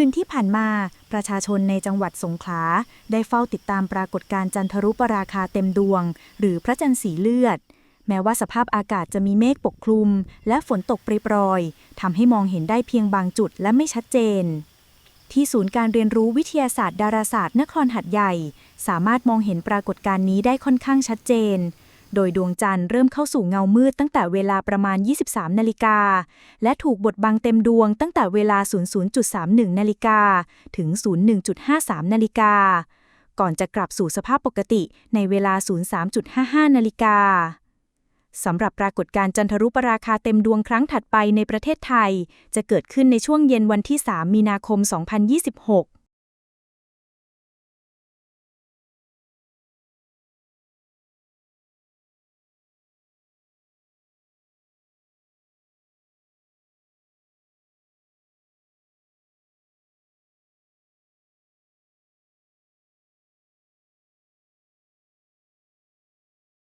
คืนที่ผ่านมาประชาชนในจังหวัดสงขลา ได้เฝ้าติดตามปรากฏการณ์จันทรุปราคาเต็มดวง หรือพระจันทร์สีเลือด แม้ว่าสภาพอากาศจะมีเมฆปกคลุม และฝนตกปรยทำให้มองเห็นได้เพียงบางจุดและไม่ชัดเจน ที่ศูนย์การเรียนรู้วิทยาศาสตร์ดาราศาสตร์นครหัดใหญ่ สามารถมองเห็นปรากฏการณ์นี้ได้ค่อนข้างชัดเจน โดยดวงจันทร์เริ่มเข้าสู่เงามืดตั้งแต่เวลาประมาณ 23 นาฬิกา และถูกบดบังเต็มดวงตั้งแต่เวลา 00.31 นาฬิกา ถึง 01.53 นาฬิกา ก่อนจะกลับสู่สภาพปกติในเวลา 03.55 นาฬิกาสำหรับปรากฏการณ์จันทรุปราคาเต็มดวงครั้งถัดไปในประเทศไทย จะเกิดขึ้นในช่วงเย็นวันที่ 3 มีนาคม 2026